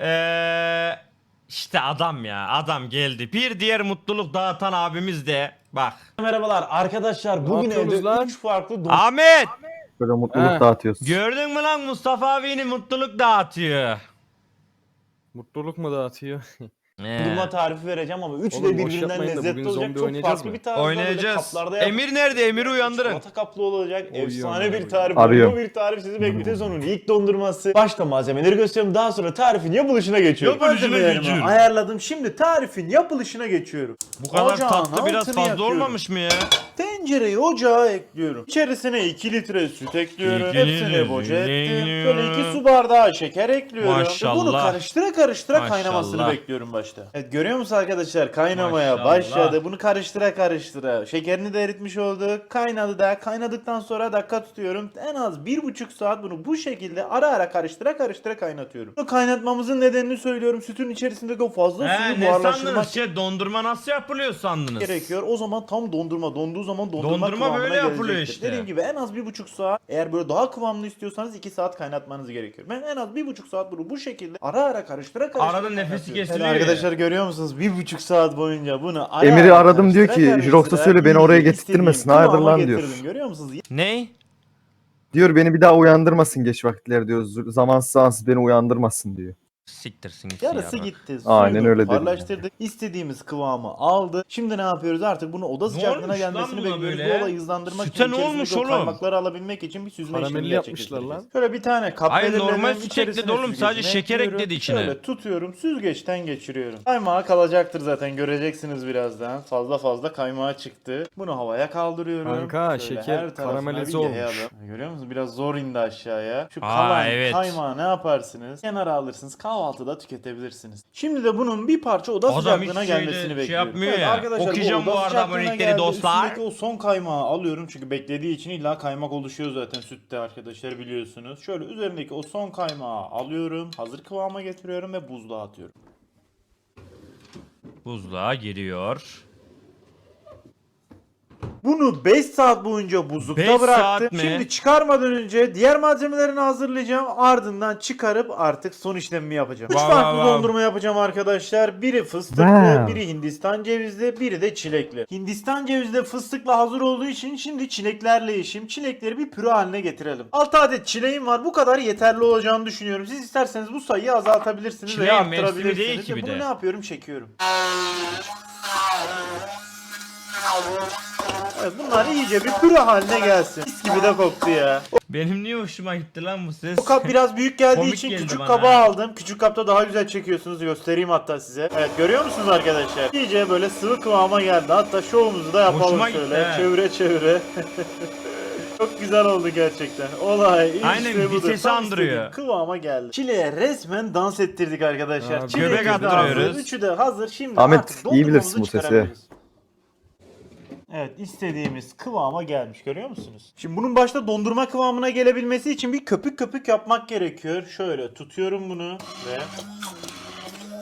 Ee, işte adam ya adam geldi. Bir diğer mutluluk dağıtan abimiz de bak. Merhabalar arkadaşlar bugün yapıyoruz evde lan? 3 farklı Ahmet Böyle mutluluk He. dağıtıyorsun. gördün mü lan Mustafa abinin mutluluk dağıtıyor. Mutluluk mu dağıtıyor? Ee, dondurma tarifi vereceğim ama üçü Oğlum de boş birbirinden yapmayın da lezzetli olacak. zombi Çok oynayacağız farklı mı? bir tarif var. Böyle oynayacağız. kaplarda yap- Emir nerede? Emir'i uyandırın. Çikolata kaplı olacak. Uyuyorum Efsane ben, bir tarif. Arıyorum. Bu bir tarif sizi bekliyor. Sonun ilk dondurması. Başta malzemeleri gösteriyorum. Daha sonra tarifin yapılışına geçiyorum. Yapılışına Malzemelerimi geçiyorum. ayarladım. Şimdi tarifin yapılışına geçiyorum. Bu kadar Ocağın tatlı biraz altını fazla yakıyorum. olmamış mı ya? Tencereyi ocağa ekliyorum. İçerisine 2 litre süt ekliyorum. İki Hepsini litre boca ettim. ekliyorum. Böyle 2 su bardağı şeker ekliyorum. Ve Bunu Maşallah. karıştıra karıştıra kaynamasını Maşallah. bekliyorum başta. Evet görüyor musun arkadaşlar? Kaynamaya Maşallah. başladı. Bunu karıştıra karıştıra. Şekerini de eritmiş olduk. Kaynadı da. Kaynadıktan sonra dakika tutuyorum. En az 1,5 saat bunu bu şekilde ara ara karıştıra karıştıra kaynatıyorum. Bunu kaynatmamızın nedenini söylüyorum. Sütün içerisindeki o fazla He, suyu ne buharlaştırmak sandınız? Şey, dondurma nasıl yapılıyor sandınız? gerekiyor. O zaman tam dondurma. Donduğu zaman dondurma, Dondurma kıvamına böyle yapılıyor gelecektir. işte. Dediğim gibi en az bir buçuk saat. Eğer böyle daha kıvamlı istiyorsanız iki saat kaynatmanız gerekiyor. Ben en az bir buçuk saat bunu bu şekilde ara ara karıştıra karıştıra Arada nefesi kesiliyor ya. arkadaşlar görüyor musunuz? Bir buçuk saat boyunca bunu ara Emir'i ara aradım diyor karıştıra ki, karıştıra Jirox'a söyle beni oraya istediğim getirtmesin, hayırdır kıvama lan diyor. getirdim. Görüyor musunuz? Ne? Diyor beni bir daha uyandırmasın geç vakitler diyor. Zamansız zamansız beni uyandırmasın diyor. Siktirsin gitsin Yarısı ya. gitti. Aynen suyunu öyle dedi. Buharlaştırdık. İstediğimiz kıvamı aldı. Şimdi ne yapıyoruz? Artık bunu oda sıcaklığına olmuş lan gelmesini buna bekliyoruz. böyle? Bu olayı hızlandırmak Süte için ne olmuş içerisindeki o oğlum? kaymakları alabilmek için bir süzme Karamelli işlemi yapmışlar gerçekleştireceğiz. lan. Şöyle bir tane kap Hayır, belirledim. normal süt İçerisine ekledi oğlum, sadece şeker ekliyorum. ekledi içine. Şöyle tutuyorum. Süzgeçten geçiriyorum. Kaymağı kalacaktır zaten. Göreceksiniz birazdan. Fazla fazla kaymağı çıktı. Bunu havaya kaldırıyorum. Kanka, Şöyle şeker her tarafına karamelize bir olmuş. yayalım. Görüyor musunuz? Biraz zor indi aşağıya. Şu Aa, kalan evet. kaymağı ne yaparsınız? Kenara alırsınız. Kahvaltıda tüketebilirsiniz. Şimdi de bunun bir parça oda Adam sıcaklığına hiç şeyde gelmesini şey bekliyorum. yapmıyor ya. arkadaşlar, Okuyacağım bu oda arada sıcaklığına abonelikleri geldi. dostlar. Üstündeki o son kaymağı alıyorum çünkü beklediği için illa kaymak oluşuyor zaten sütte arkadaşlar biliyorsunuz. Şöyle üzerindeki o son kaymağı alıyorum. Hazır kıvama getiriyorum ve buzluğa atıyorum. Buzluğa giriyor. Bunu 5 saat boyunca buzlukta Beş bıraktım. saat mi? Şimdi çıkarmadan önce diğer malzemelerini hazırlayacağım. Ardından çıkarıp artık son işlemimi yapacağım. 3 Vav, farklı vav, vav. dondurma yapacağım arkadaşlar. Biri fıstıklı, Wow. biri Hindistan cevizli, biri de çilekli. Hindistan cevizli fıstıkla hazır olduğu için şimdi çileklerle işim. Çilekleri bir püre haline getirelim. 6 adet çileğim var. Bu kadar yeterli olacağını düşünüyorum. Siz isterseniz bu sayıyı azaltabilirsiniz Çileğin veya mevsimi arttırabilirsiniz. değil ki bir Bunu de. ne yapıyorum? Çekiyorum. Evet, bunlar iyice bir püre haline gelsin. Mis gibi de koktu ya. Benim niye hoşuma gitti lan bu ses? Bu kap biraz büyük geldiği Komik için geldi küçük bana. kaba aldım. Küçük kapta daha güzel çekiyorsunuz. Göstereyim hatta size. Evet görüyor musunuz arkadaşlar? İyice böyle sıvı kıvama geldi. Hatta şovumuzu da yapalım Hoşuma şöyle. gitti, he. Çevire çevire. Çok güzel oldu gerçekten. Olay işte Aynen, budur. vitesi Tam andırıyor. istediğim Kıvama geldi. Çileğe resmen dans ettirdik arkadaşlar. Abi, Çileğimiz göbek attırıyoruz. Üçü de hazır. Şimdi Ahmet, artık iyi bilirsin dondurmamızı bu sesi. çıkarabiliriz. Evet istediğimiz kıvama gelmiş görüyor musunuz? Şimdi bunun başta dondurma kıvamına gelebilmesi için bir köpük köpük yapmak gerekiyor. Şöyle tutuyorum bunu ve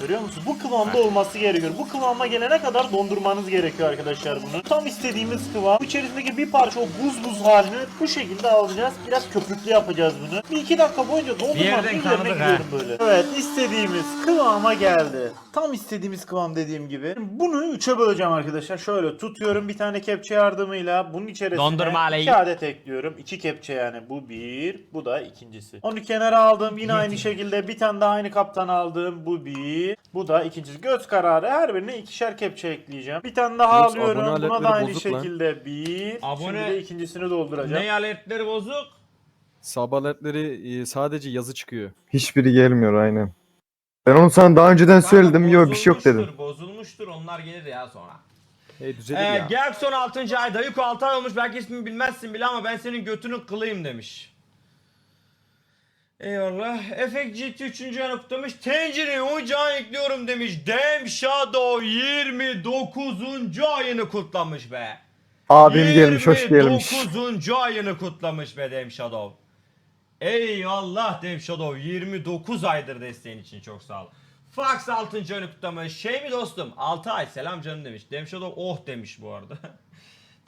Görüyor musun? Bu kıvamda olması gerekiyor. Bu kıvama gelene kadar dondurmanız gerekiyor arkadaşlar bunu. Tam istediğimiz kıvam. İçerisindeki bir parça o buz buz halini bu şekilde alacağız. Biraz köpüklü yapacağız bunu. Bir iki dakika boyunca dondurmanın üzerine gidiyorum böyle. Evet istediğimiz kıvama geldi. Tam istediğimiz kıvam dediğim gibi. Bunu üçe böleceğim arkadaşlar. Şöyle tutuyorum bir tane kepçe yardımıyla. Bunun içerisine Dondurma iki adet ekliyorum. İki kepçe yani. Bu bir. Bu da ikincisi. Onu kenara aldım. Yine aynı şekilde bir tane daha aynı kaptan aldım. Bu bir. Bu da ikincisi. Göz kararı her birine ikişer kepçe ekleyeceğim. Bir tane daha Yunus, alıyorum. abone Buna da aletleri aynı bozuk lan. şekilde bir. Abone- Şimdi de ikincisini dolduracağım. Ne aletleri bozuk? Sabaletleri e, sadece yazı çıkıyor. Hiçbiri gelmiyor aynen. Ben onu sana daha önceden söyledim. Kanka, Yok bir şey yok dedim. bozulmuştur, Bozulmuştur onlar gelir ya sonra. Hey düzelir Ee, ya. Gerkson 6. ayda Yuko 6 ay olmuş belki ismini bilmezsin bile ama ben senin götünün kılıyım demiş. Eyvallah. Efekt GT 3. ayını kutlamış. Tencereyi ocağa ekliyorum demiş. Dem Shadow 29. ayını kutlamış be. Abim gelmiş hoş gelmiş. 29. ayını kutlamış be Dem Shadow. Eyvallah Dem Shadow 29 aydır desteğin için çok sağ ol. Fox 6. ayını kutlamış. Şey mi dostum 6 ay selam canım demiş. Dem Shadow oh demiş bu arada.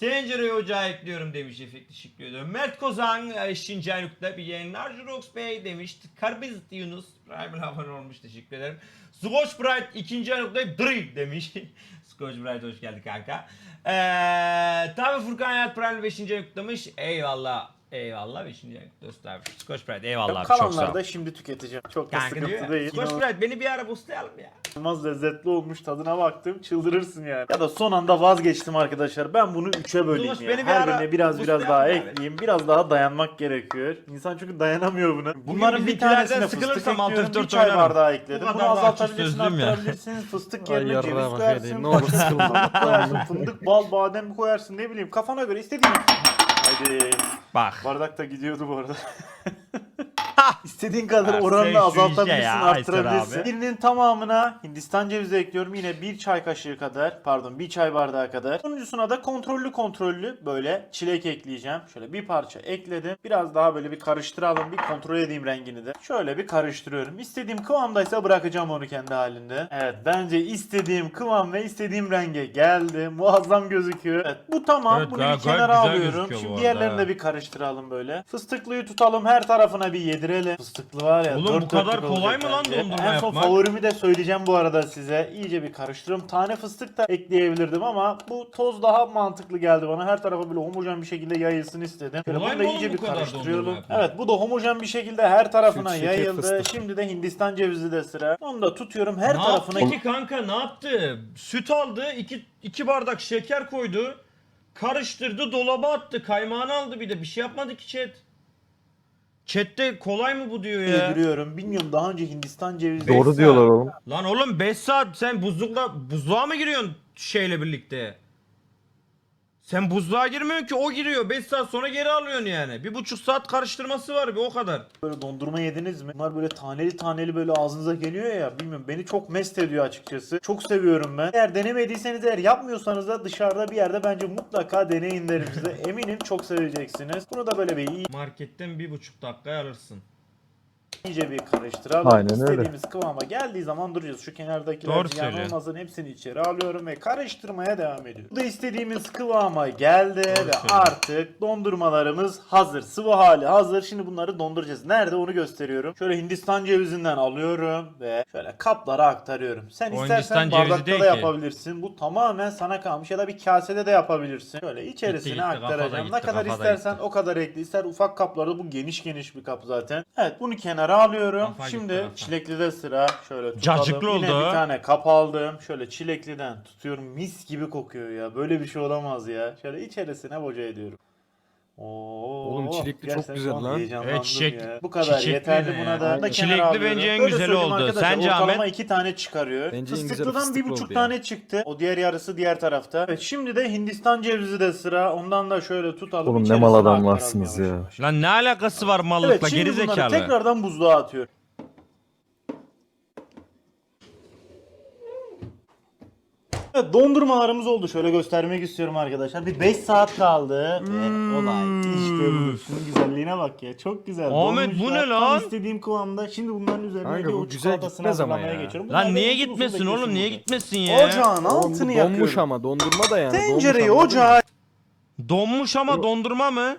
Tencereyi ocağa ekliyorum demiş efekt teşekkür ediyorum. Mert Kozan 5. aylıkta bir yayınlar. Jurox Bey demiş. Karbizit Yunus Prime abone olmuş teşekkür ederim. Scotch Bright 2. aylıkta drip demiş. Scotch Bright hoş geldin kanka. Eee tabi Furkan Hayat Prime 5. aylıklamış. Eyvallah. Eyvallah 5. aylık dost abi. Scotch Bright eyvallah abi çok sağ Kalanları ol. da şimdi tüketeceğim. Çok da Kanka diyor sıkıntı ya. değil. Scotch Bright beni bir ara boostlayalım ya. İnanılmaz lezzetli olmuş tadına baktım çıldırırsın yani. Ya da son anda vazgeçtim arkadaşlar. Ben bunu üçe böleyim Zulaş, ya. beni bir Her ara birine biraz biraz daha abi. ekleyeyim. Biraz daha dayanmak gerekiyor. İnsan çünkü dayanamıyor buna. Bunların bir bizimkilerden tanesine fıstık sıkılırsam ekliyorum. F4 Bir çay oynarım. bardağı ekledim. Bu Bunu kadar azaltabilirsin, sözlüyüm ya. arttırabilirsin. Fıstık Ay yerine ceviz koyarsın. edeyim, ne olur sıkıldım. fıstık koyarsın. Fındık, bal, badem koyarsın ne bileyim. Kafana göre istediğin. Bak. Bardak da gidiyordu bu arada. İstediğin kadar sen oranını azaltabilirsin, ya, Aysel arttırabilirsin. abi. Birinin tamamına Hindistan cevizi ekliyorum. Yine bir çay kaşığı kadar, pardon bir çay bardağı kadar. Sonuncusuna da kontrollü kontrollü böyle çilek ekleyeceğim. Şöyle bir parça ekledim. Biraz daha böyle bir karıştıralım, bir kontrol edeyim rengini de. Şöyle bir karıştırıyorum. İstediğim kıvamdaysa bırakacağım onu kendi halinde. Evet, bence istediğim kıvam ve istediğim renge geldi. Muazzam gözüküyor. Evet, bu tamam. Evet, Bunu gayet- bir kenara güzel alıyorum. gözüküyor bu Şimdi arada diğerlerini de bir karıştıralım böyle. Fıstıklıyı tutalım her tarafına bir yedirelim. Fıstıklı var ya. Oğlum dört bu kadar dörtlük kolay olacak mı lan bence. dondurma En son yapmak? favorimi de söyleyeceğim bu arada size. İyice bir karıştırıyorum. Tane fıstık da ekleyebilirdim ama bu toz daha mantıklı geldi bana. Her tarafa böyle homojen bir şekilde yayılsın istedim. Şöyle Kolay bunu da mı iyice bir kadar karıştırıyorum. yapmak? Evet bu da homojen bir şekilde her tarafına Süt, şeker, yayıldı. fıstık. Şimdi de Hindistan cevizi de sıra. Onu da tutuyorum her ne tarafına. yaptı ki kanka ne yaptı? Süt aldı, iki, iki bardak şeker koydu. Karıştırdı, dolaba attı. Kaymağını aldı bir de. Bir şey yapmadı ki chat. Chat'te kolay mı bu diyor ya. Yediriyorum. Bilmiyorum daha önce Hindistan cevizi. Beş Doğru saat. diyorlar oğlum. Lan oğlum 5 saat sen buzlukla buzluğa mı giriyorsun şeyle birlikte? Sen buzluğa girmiyorsun ki o giriyor. 5 saat sonra geri alıyorsun yani. Bir buçuk saat karıştırması var bir o kadar. Böyle dondurma yediniz mi? Bunlar böyle taneli taneli böyle ağzınıza geliyor ya. Bilmiyorum beni çok mest ediyor açıkçası. Çok seviyorum ben. Eğer denemediyseniz eğer yapmıyorsanız da dışarıda bir yerde bence mutlaka deneyin derim size. Eminim çok seveceksiniz. Bunu da böyle bir iyi- Marketten bir buçuk dakikaya alırsın. İyice bir karıştıralım. Aynen öyle. İstediğimiz kıvama geldiği zaman duracağız. Şu kenardakiler Doğru ziyan söylüyor. olmasın hepsini içeri alıyorum ve karıştırmaya devam ediyorum. Bu da istediğimiz kıvama geldi ve söylüyor. artık dondurmalarımız hazır. Sıvı hali hazır. Şimdi bunları donduracağız. Nerede onu gösteriyorum. Şöyle Hindistan cevizinden alıyorum ve şöyle kaplara aktarıyorum. Sen O istersen Hindistan bardakta da ki. yapabilirsin. Bu tamamen sana kalmış ya da bir kasede de yapabilirsin. Şöyle içerisine gitti, kafada aktaracağım. gitti, ne kadar istersen gitti. o kadar ekle. İster ufak kaplarda bu geniş geniş bir kap zaten. Evet bunu kenara alıyorum. Kafa Şimdi gitti, kafa. çileklide sıra. Şöyle tutalım. Cacıklı Yine oldu. bir tane kap aldım. Şöyle çilekliden tutuyorum. Mis gibi kokuyor ya. Böyle bir şey olamaz ya. Şöyle içerisine boca ediyorum. Oo, Oğlum çilekli çok gerçekten güzel şu an lan. heyecanlandım Evet, çiçek- ya. Bu kadar çiçekli yeterli ne buna ya? da. Aynen. da kenara Çilekli alıyorum. bence en Böyle güzeli söyleyeyim oldu. arkadaşlar, Sence ortalama Ahmet? iki tane çıkarıyor. Bence en güzeli Fıstıklıdan bir fıstıklı buçuk oldu ya. tane çıktı. O diğer yarısı diğer tarafta. Evet, şimdi de Hindistan cevizi de sıra. Ondan da şöyle tutalım. Oğlum ne içerisine mal aktaralım yavaş ya. yavaş. Lan ne alakası var mallıkla Evet şimdi geri bunları zekalı. tekrardan buzluğa atıyorum. Evet dondurmalarımız oldu. Şöyle göstermek istiyorum arkadaşlar. Bir 5 saat kaldı. Ve olay işte bu. Şunun güzelliğine bak ya. Çok güzel. Hmm. Ahmet, bu Donmuşlar. ne Tam lan? istediğim kıvamda. Şimdi bunların üzerine Kanka, bir bu güzel çikolatasını gitmez ama hazırlamaya ya. geçiyorum. Bunlar Lan niye böyle uzun uzun gitmesin oğlum beklesin niye burada. gitmesin ya? Ocağın altını donmuş yakıyorum. ama dondurma da yani. Tencereyi donmuş ocağa Donmuş ama dondurma mı?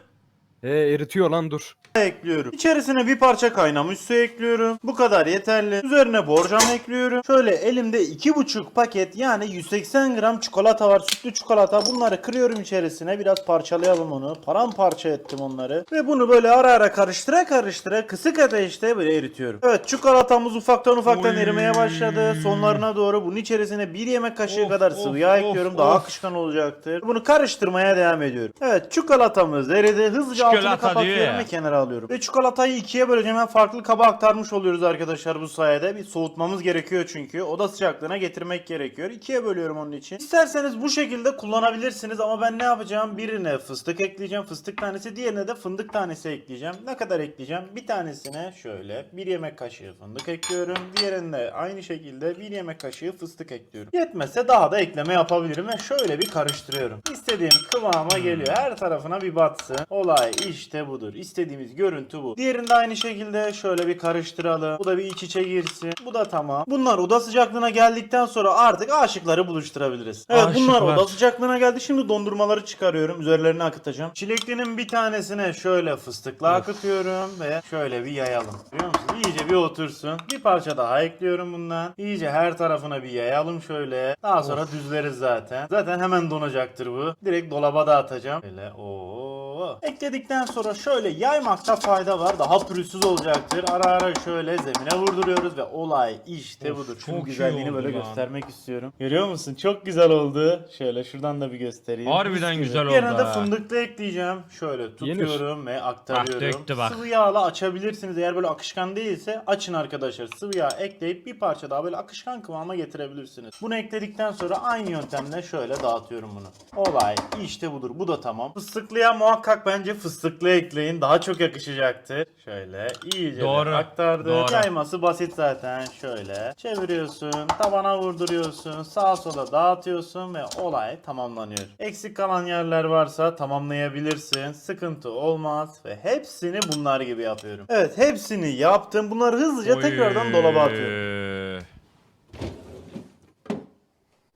He eritiyor lan dur. ekliyorum. İçerisine bir parça kaynamış su ekliyorum. Bu kadar yeterli. Üzerine borcam ekliyorum. Şöyle elimde 2,5 paket yani 180 gram çikolata var. Sütlü çikolata. Bunları kırıyorum içerisine. Biraz parçalayalım onu. Paramparça ettim onları. Ve bunu böyle ara ara karıştıra karıştıra kısık ateşte böyle eritiyorum. Evet çikolatamız ufaktan ufaktan Oy. erimeye başladı. Sonlarına doğru bunun içerisine bir yemek kaşığı Of, kadar of, sıvı yağ of, ekliyorum. Daha of. akışkan olacaktır. Bunu karıştırmaya devam ediyorum. Evet çikolatamız eridi. Hızlıca altını Çikolata diyor kapatıyorum ya. ve kenara alıyorum. Ve çikolatayı ikiye böleceğim. Hem farklı kaba aktarmış oluyoruz arkadaşlar bu sayede. Bir soğutmamız gerekiyor çünkü. Oda sıcaklığına getirmek gerekiyor. İkiye bölüyorum onun için. İsterseniz bu şekilde kullanabilirsiniz ama ben ne yapacağım? Birine fıstık ekleyeceğim. Fıstık tanesi. Diğerine de fındık tanesi ekleyeceğim. Ne kadar ekleyeceğim? Bir tanesine şöyle bir yemek kaşığı fındık ekliyorum. Diğerine aynı şekilde bir yemek kaşığı fıstık ekliyorum. Yetmezse daha da ekleme yapabilirim ve şöyle bir karıştırıyorum. İstediğim kıvama geliyor. Her tarafına bir batsın. Olay işte budur. İstediğimiz görüntü bu. Diğerini de aynı şekilde şöyle bir karıştıralım. Bu da bir iç içe girsin. Bu da tamam. Bunlar oda sıcaklığına geldikten sonra artık aşıkları buluşturabiliriz. Evet bunlar Aşıklar. oda sıcaklığına geldi. Şimdi dondurmaları çıkarıyorum. Üzerlerine akıtacağım. Çileklinin bir tanesine şöyle fıstıkla akıtıyorum ve şöyle bir yayalım. Biliyor musun? İyice bir otursun. Bir parça daha ekliyorum bundan. İyice her tarafına bir yayalım şöyle. Daha sonra düzleriz zaten. Zaten hemen donacaktır bu. Direkt dolaba da atacağım. Böyle ooo. Ekledikten sonra şöyle yaymakta fayda var. Daha pürüzsüz olacaktır. Ara ara şöyle zemine vurduruyoruz ve olay işte Of, budur. çok iyi güzelliğini böyle lan. göstermek istiyorum. Görüyor musun? Çok güzel oldu. Şöyle şuradan da bir göstereyim. Harbiden gibi. güzel oldu de ha. fındıklı ekleyeceğim. Şöyle tutuyorum ve aktarıyorum. döktü bak. Sıvı yağla açabilirsiniz. Eğer böyle akışkan değilse açın arkadaşlar. Sıvı yağ ekleyip bir parça daha böyle akışkan kıvama getirebilirsiniz. Bunu ekledikten sonra aynı yöntemle şöyle dağıtıyorum bunu. Olay işte budur. Bu da tamam. Fıstıklıya muhakkak bence fıstıklı ekleyin. Daha çok yakışacaktır. Şöyle iyice Doğru, aktardık. doğru. Yayması basit zaten. Şöyle çeviriyorsun. Tabana vurduruyorsun. Sağa sola dağıtıyorsun ve olay tamamlanıyor. Eksik kalan yerler varsa tamamlayabilirsin. Sıkıntı olmaz ve hepsini bunlar gibi yapıyorum. Evet hepsini yaptım. Bunları hızlıca tekrardan dolaba atıyorum.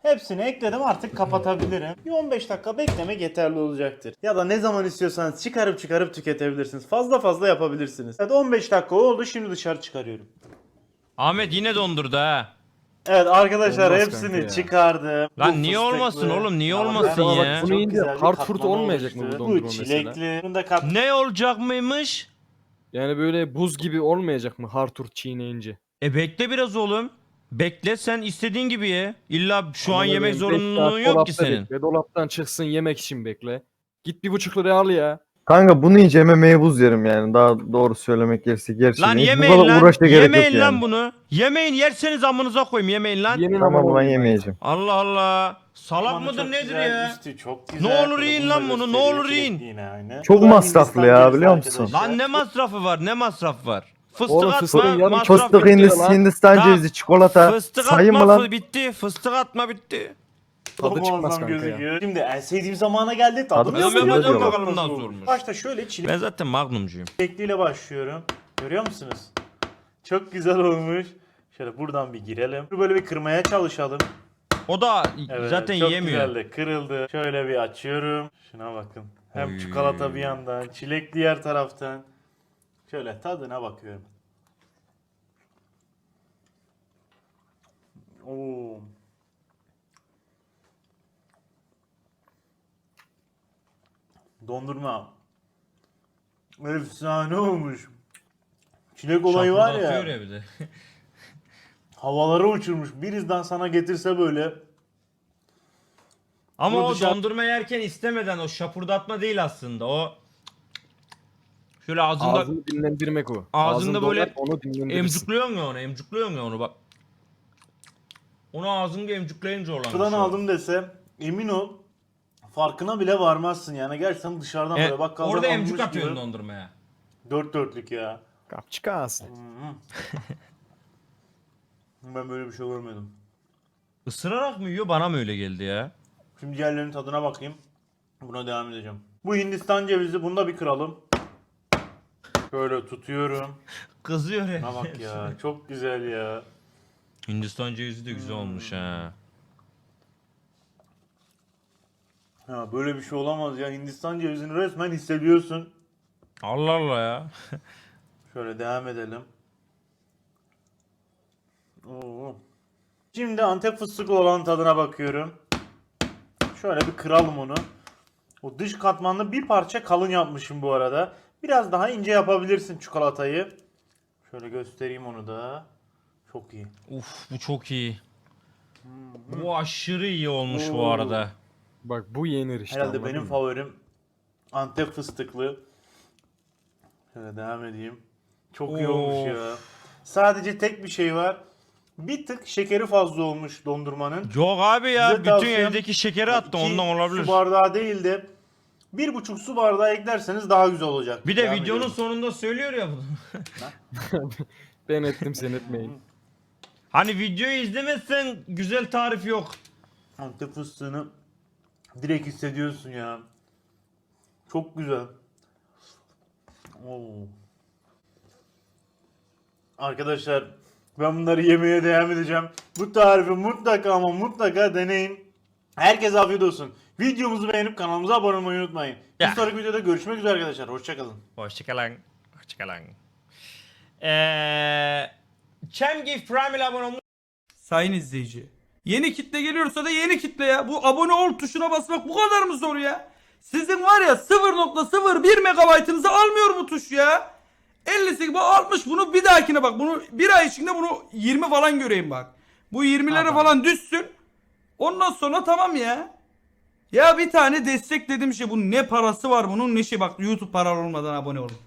Hepsini ekledim artık kapatabilirim. Bir 15 dakika beklemek yeterli olacaktır. Ya da ne zaman istiyorsanız çıkarıp çıkarıp tüketebilirsiniz. Fazla fazla yapabilirsiniz. Evet 15 dakika oldu şimdi dışarı çıkarıyorum. Ahmet yine dondurdu ha. Evet arkadaşlar Olmaz hepsini ya. çıkardım. Lan Bu niye fıstıklı. olmasın oğlum, niye olmasın ya? çok Bunu yiyince güzel bir hard fruit katmanı olmayacak mı bu oluştu. dondurma Bu mesela? çilekli. Kat... Ne olacak mıymış? Yani böyle buz gibi olmayacak mı Hartur çiğneyince? E bekle biraz oğlum. Bekle sen istediğin gibi ye. İlla şu an yemek beş zorunluluğun saat yok ki senin. Bekle, dolaptan çıksın yemek için bekle. Git bir buçuk liraya al ya. Kanka bunu yiyeceğime meyvuz yerim yani. Daha doğru söylemek gerekirse. Gerçi Lan bu yemeyin kadar lan. uğraşa gerek Yemeyin yok lan yani. bunu. Yemeyin yerseniz amınıza koyayım yemeyin lan. Yemin Tamam aman ben olmayın. yemeyeceğim. Allah Allah. Salak Tabanı mıdır çok nedir güzel, ya? üstü çok Ne güzel. olur Şöyle yiyin lan bunu, ne olur yiyin. Çok masraflı ya, biliyor musun? Lan ne masrafı var ne masraf var. Fıstık Oğlum atma yarım masraf Fıstık bitti. Hindistan. Hindistan Tamam. cevizi, çikolata. Fıstık Sayın mı atma lan? fı- bitti. Fıstık atma bitti. Tadı Çok çıkmaz muazzam kanka ya. gözüküyor. Şimdi en sevdiğim zamana geldi. Tadı yapacağım. çıkmaz diyorlar. Bakalım nasıl olmuş. Başta şöyle çilek Ben zaten magnumcuyum. Çilekliyle başlıyorum. Görüyor musunuz? Çok güzel olmuş. Şöyle buradan bir girelim. Böyle bir kırmaya çalışalım. O da Evet, zaten çok yiyemiyor. güzeldi. Kırıldı. Şöyle bir açıyorum. Şuna bakın. Hem Oy. çikolata bir yandan, çilek diğer taraftan. Şöyle tadına bakıyorum. Oo. Dondurma. Efsane olmuş. Çilek olayı var ya. Şapırdatıyor ya bir de. Havalara uçurmuş. Birizden sana getirse böyle. Ama Bu o dışarı- dondurma yerken istemeden o şapurdatma değil aslında. O şöyle ağzında Ağzını dinlendirmek o. Ağzında Ağzın böyle dolar, onu dinlendirirsin. emcukluyorsun ya onu, emcukluyorsun ya onu bak. Onu ağzında emcukleyince olan bir Şuradan şey. aldım desem emin ol farkına bile varmazsın yani. Gerçekten dışarıdan Evet, böyle bakkaldan orada almış emcuk atıyorsun gibi. dondurmaya. Dört dörtlük ya. Kapçık ağzı. Ben böyle bir şey görmedim. Isırarak mı yiyor bana mı öyle geldi ya? Şimdi diğerlerinin tadına bakayım. Buna devam edeceğim. Bu Hindistan cevizi bunu da bir kıralım. Şöyle tutuyorum. Kızıyor ya. Ha bak ya çok güzel ya. Hindistan cevizi de güzel olmuş ha. Ha böyle bir şey olamaz ya. Hindistan cevizini resmen hissediyorsun. Allah Allah ya. Şöyle devam edelim. Oo. Şimdi Antep fıstıklı olan tadına bakıyorum. Şöyle bir kıralım onu. O dış katmanını bir parça kalın yapmışım bu arada. Biraz daha ince yapabilirsin çikolatayı. Şöyle göstereyim onu da. Çok iyi. Uf bu çok iyi. Bu aşırı iyi olmuş bu Oo. arada. Bak bu yenir işte. Herhalde anladın benim mı? favorim Antep fıstıklı. Şöyle devam edeyim. Çok iyi olmuş ya. Sadece tek bir şey var. Bir tık şekeri fazla olmuş dondurmanın. Yok abi ya Size bütün tavsiyem, evdeki şekeri attı İki ondan olabilir. Su bardağı değil de bir buçuk su bardağı eklerseniz daha güzel olacak. Bir de Devam videonun ediyorum. sonunda söylüyor ya bunu. Ben ettim sen etmeyin. Hani videoyu izlemezsen güzel tarif yok. Antep fıstığını direkt hissediyorsun ya. Çok güzel. Oo. Arkadaşlar ben bunları yemeye devam edeceğim. Bu tarifi mutlaka ama mutlaka deneyin. Herkese afiyet olsun. Videomuzu beğenip kanalımıza abone olmayı unutmayın. Ya. Bir sonraki videoda görüşmek üzere arkadaşlar. Hoşçakalın. Hoşçakalın. Hoşçakalın. Eee... Çemgif Prime ile abone olmuş. Sayın izleyici. Yeni kitle geliyorsa da yeni kitle ya. Bu abone ol tuşuna basmak bu kadar mı zor ya? Sizin var ya 0.01 megabaytınızı almıyor bu tuş ya. 58 bu almış bunu bir dahakine bak. Bunu bir ay içinde bunu 20 falan göreyim bak. Bu 20'lere Tamam. falan düşsün. Ondan sonra tamam ya. Ya bir tane destek dediğim şey bunun ne parası var bunun ne şey bak YouTube paralı olmadan abone olun.